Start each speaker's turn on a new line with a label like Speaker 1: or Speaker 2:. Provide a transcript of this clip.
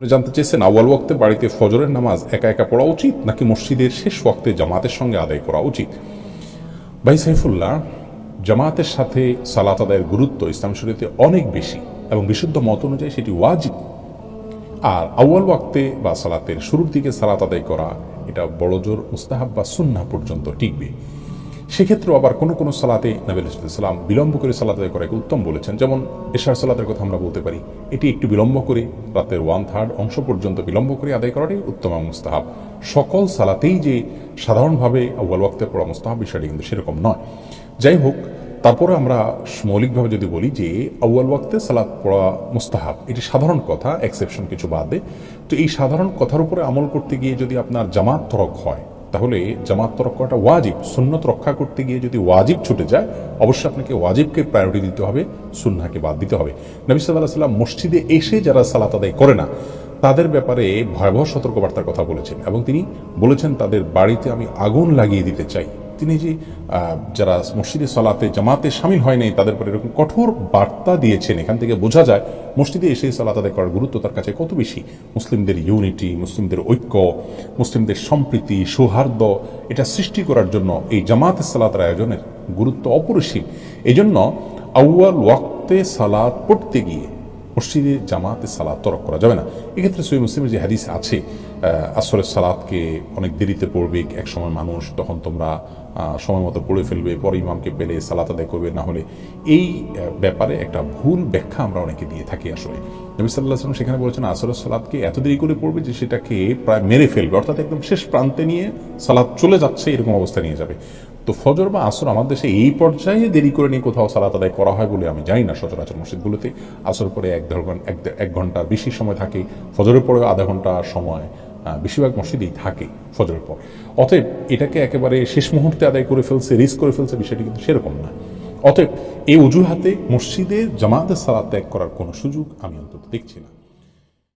Speaker 1: জানতে চেয়েছেন, আউয়াল ওয়াক্তে বাড়িতে ফজরের নামাজ একা একা পড়া উচিত, নাকি মসজিদের শেষ ওয়াক্তে জামাতের সঙ্গে আদায় করা উচিত? ভাই সাইফুল্লাহ, জামাতের সাথে সালাত আদায়ের গুরুত্ব ইসলাম শরীয়তে অনেক বেশি এবং বিশুদ্ধ মত অনুযায়ী সেটি ওয়াজিব। আর আউয়াল ওয়াক্তে বা সালাতের শুরুর দিকে সালাত আদায় করা, এটা বড় জোর মুস্তাহাব বা সুন্না পর্যন্ত টিকবে। সেক্ষেত্রেও আবার কোনো কোনো সালাতে নবীল সালাম বিলম্ব করে সালাত আদায় করাকে উত্তম বলেছেন। যেমন এশার সালাতের কথা আমরা বলতে পারি, এটি একটু বিলম্ব করে, রাতের ওয়ান থার্ড অংশ পর্যন্ত বিলম্ব করে আদায় করাটাই উত্তম মুস্তাহাব। সকল সালাতেই যে সাধারণভাবে আউ্বাল ওয়াক্তে পড়া মুস্তাহাব, বিষয়টি কিন্তু সেরকম নয়। যাই হোক, তারপরে আমরা মৌলিকভাবে যদি বলি যে আউ্য়াল ওয়াক্তে সালাত পড়া মুস্তাহাব, এটি সাধারণ কথা এক্সেপশন কিছু বাদে। তো এই সাধারণ কথার উপরে আমল করতে গিয়ে যদি আপনার জামাত তরক হয় তাহলে জামাত রক্ষাটা ওয়াজিব। সুন্নত রক্ষা করতে গিয়ে যদি ওয়াজিব ছুটে যায়, অবশ্যই আপনাকে ওয়াজিবকে প্রায়োরিটি দিতে হবে সুন্নাকে বাদ দিতে হবে। নবী সাল্লাহ সাল্লাম মসজিদে এসে যারা সালাত আদায় করে না, তাদের ব্যাপারে ভয়াবহ সতর্কবার্তার কথা বলেছেন এবং তিনি বলেছেন, তাদের বাড়িতে আমি আগুন লাগিয়ে দিতে চাই। তিনি যে যারা মসজিদে সালাতে জামাতে সামিল হয় নাই, তাদের পরে এরকম কঠোর বার্তা দিয়েছেন, এখান থেকে বোঝা যায় মসজিদে এসে সালাত আদায় করার গুরুত্ব তার কাছে কত বেশি? মুসলিমদের ইউনিটি মুসলিমদের ঐক্য, মুসলিমদের সম্প্রীতি, সৌহার্দ্য, এটা সৃষ্টি করার জন্য এই জামাতে সালাতের আয়োজনের গুরুত্ব অপরিসীম। এই জন্য আউয়াল ওয়াক্তে সালাত পড়তে গিয়ে মসজিদে জামাতে সালাদ তরক করা যাবে না। এক্ষেত্রে সই মুসলিমের যে হাদিস আছে আসরের সালাদকে অনেক দেরিতে পড়বে, এক সময় মানুষ তখন তোমরা সময় মতো পড়ে ফেলবে, পরে ইমামকে পেলে সালাত আদায় করবে, না হলে এই ব্যাপারে একটা ভুল ব্যাখ্যা আমরা অনেকে দিয়ে থাকি আসলে। নবী সাল্লাহ আসলাম সেখানে বলেছেন, আসরের সালাদকে এত দেরি করে পড়বে যে সেটাকে প্রায় মেরে ফেলবে, অর্থাৎ একদম শেষ প্রান্তে নিয়ে সালাদ চলে যাচ্ছে, এরকম অবস্থা নিয়ে যাবে। তো ফজর বা আসর আমার দেশে এই পর্যায়ে দেরি করে নিয়ে কোথাও সালাত আদায় করা হয় বলে আমি জানি না সচরাচর মসজিদগুলোতে। আসর পরে এক দেড় এক এক ঘণ্টা বেশি সময় থাকে, ফজরের পরে আধা ঘণ্টা সময় বেশিরভাগ মসজিদেই থাকে ফজরের পর। অতএব এটাকে একেবারে শেষ মুহূর্তে আদায় করে ফেলছে, রিস্ক করে ফেলছে, বিষয়টি কিন্তু সেরকম না। অতএব এই অজুহাতে মসজিদে জামাতের সালাত ত্যাগ করার কোনো সুযোগ আমি অন্তত দেখছি না।